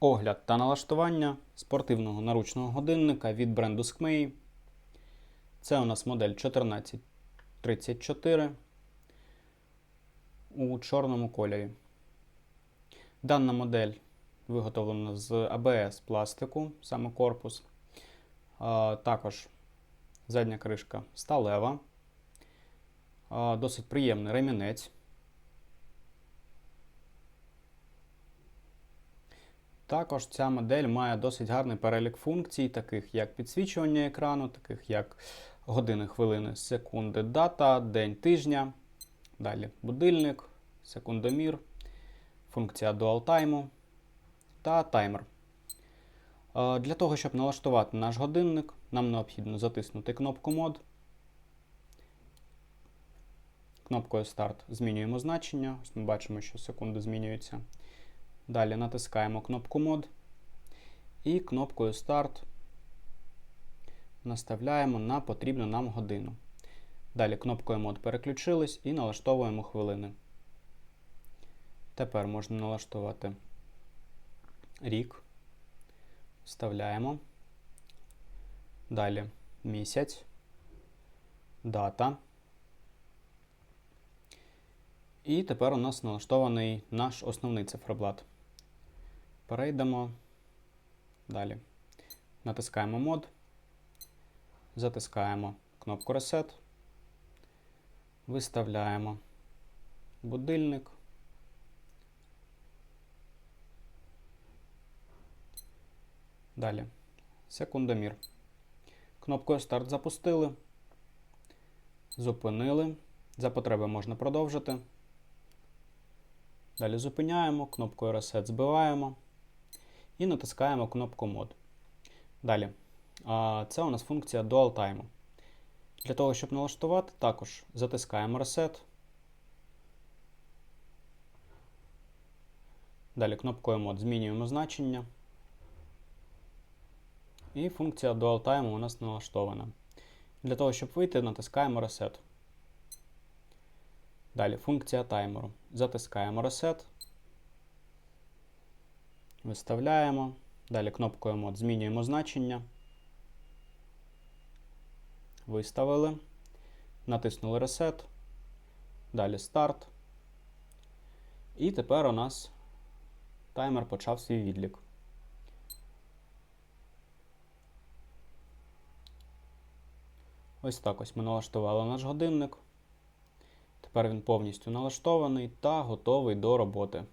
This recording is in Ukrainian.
Огляд та налаштування спортивного наручного годинника від бренду Skmei. Це у нас модель 1434 у чорному кольорі. Дана модель виготовлена з ABS пластику, саме корпус. Також задня кришка сталева. Досить приємний ремінець. Також ця модель має досить гарний перелік функцій, таких як підсвічування екрану, таких як години, хвилини, секунди, дата, день тижня. Далі будильник, секундомір, функція Dual Time та таймер. Е, Для того, щоб налаштувати наш годинник, нам необхідно затиснути кнопку мод. Кнопкою старт змінюємо значення. Ось ми бачимо, що секунди змінюються. Далі натискаємо кнопку мод і кнопкою старт наставляємо на потрібну нам годину. Далі кнопкою мод переключились і налаштовуємо хвилини. Тепер можна налаштувати рік. Вставляємо. Далі місяць, дата. І тепер у нас налаштований наш основний циферблат. Перейдемо далі. Натискаємо мод, затискаємо кнопку Reset, виставляємо будильник. Далі секундомір. Кнопкою старт запустили, зупинили. За потреби можна продовжити. Далі зупиняємо, кнопкою Reset збиваємо і натискаємо кнопку мод. Далі. Це у нас функція Dual Time. Для того, щоб налаштувати, також затискаємо Reset. Далі кнопкою мод змінюємо значення. І функція Dual Time у нас налаштована. Для того, щоб вийти, натискаємо Reset. Далі функція таймеру. Затискаємо Reset. Виставляємо. Далі кнопкою мод змінюємо значення. Виставили. Натиснули Reset. Далі старт. І тепер у нас таймер почав свій відлік. Ось так ось ми налаштували наш годинник. Тепер він повністю налаштований та готовий до роботи.